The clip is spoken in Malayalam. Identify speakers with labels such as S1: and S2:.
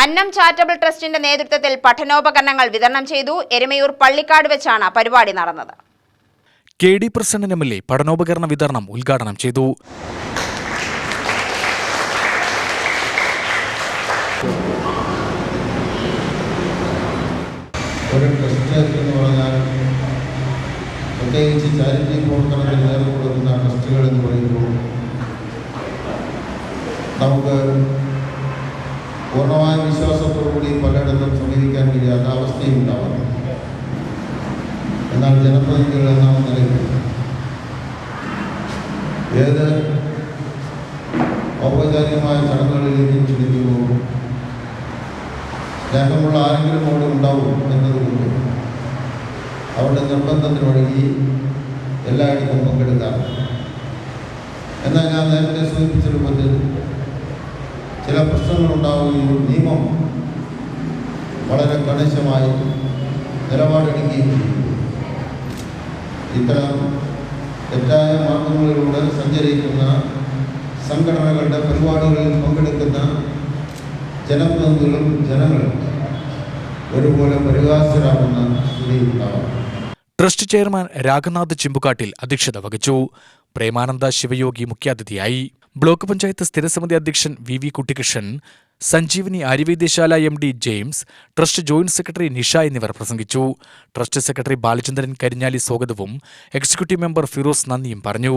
S1: അന്നം ചാരിറ്റബിൾ ട്രസ്റ്റിന്റെ നേതൃത്വത്തിൽ പഠനോപകരണങ്ങൾ വിതരണം ചെയ്തു എരുമയൂർ പള്ളിക്കാട് വെച്ചാണ് പരിപാടി നടന്നത്.
S2: K D Prasannan M L A പഠനോപകരണ വിതരണം ഉദ്ഘാടനം ചെയ്തു.
S3: ഒരു ട്രസ്റ്റ് എന്ന് പറഞ്ഞാൽ പ്രത്യേകിച്ച് ചാരിറ്റി പ്രവർത്തനത്തിൽ ഏർപ്പെടുന്ന ട്രസ്റ്റുകൾ എന്ന് പറയുമ്പോൾ നമുക്ക് പൂർണമായ വിശ്വാസത്തോടുകൂടി പലയിടത്തും സമീപിക്കാൻ കഴിയാത്ത അവസ്ഥയും ഉണ്ടാവാം എന്നാൽ ജനപ്രതിനിധികൾ എന്ന നിലയിൽ ഏത് ഔപചാരികമായ ചടങ്ങുകളിലേക്കും ക്ഷണിക്കുമ്പോൾ സ്നേഹമുള്ള ആരെങ്കിലും അവിടെ ഉണ്ടാവും എന്നതുകൊണ്ട് അവരുടെ നിർബന്ധത്തിന് വഴങ്ങി എല്ലായിടത്തും പങ്കെടുക്കാം. എന്നാൽ ഞാൻ നേരത്തെ രൂപത്തിൽ ഒരു നിയമം വളരെ കണിശമായി നിലപാടെടുക്കുകയും ഇത്തരം തെറ്റായ മാർഗങ്ങളിലൂടെ സഞ്ചരിക്കുന്ന സംഘടനകളുടെ പരിപാടികളിൽ പങ്കെടുക്കുന്ന ജനപ്രതിനിധികളും ജനങ്ങളും ഒരുപോലെ പരിഹാസ്യരാകുന്ന സ്ഥിതിയുണ്ടാവാം
S2: ട്രസ്റ്റ് ചെയർമാൻ രാഘനാഥ് ചിമ്പുകാട്ടിൽ അധ്യക്ഷത വഹിച്ചു. പ്രേമാനന്ദ ശിവയോഗി മുഖ്യാതിഥിയായി. ബ്ലോക്ക് പഞ്ചായത്ത് സ്ഥിരസമിതി അധ്യക്ഷൻ V V Kuttikrishnan Sanjeevani Aryavaidyasala M D James trust joint secretary Nisha എന്നിവർ പ്രസംഗിച്ചു. ട്രസ്റ്റ് സെക്രട്ടറി ബാലചന്ദ്രൻ കരിഞ്ഞാലി സ്വാഗതവും എക്സിക്യൂട്ടീവ് മെമ്പർ ഫിറോസ് നന്ദിയും പറഞ്ഞു.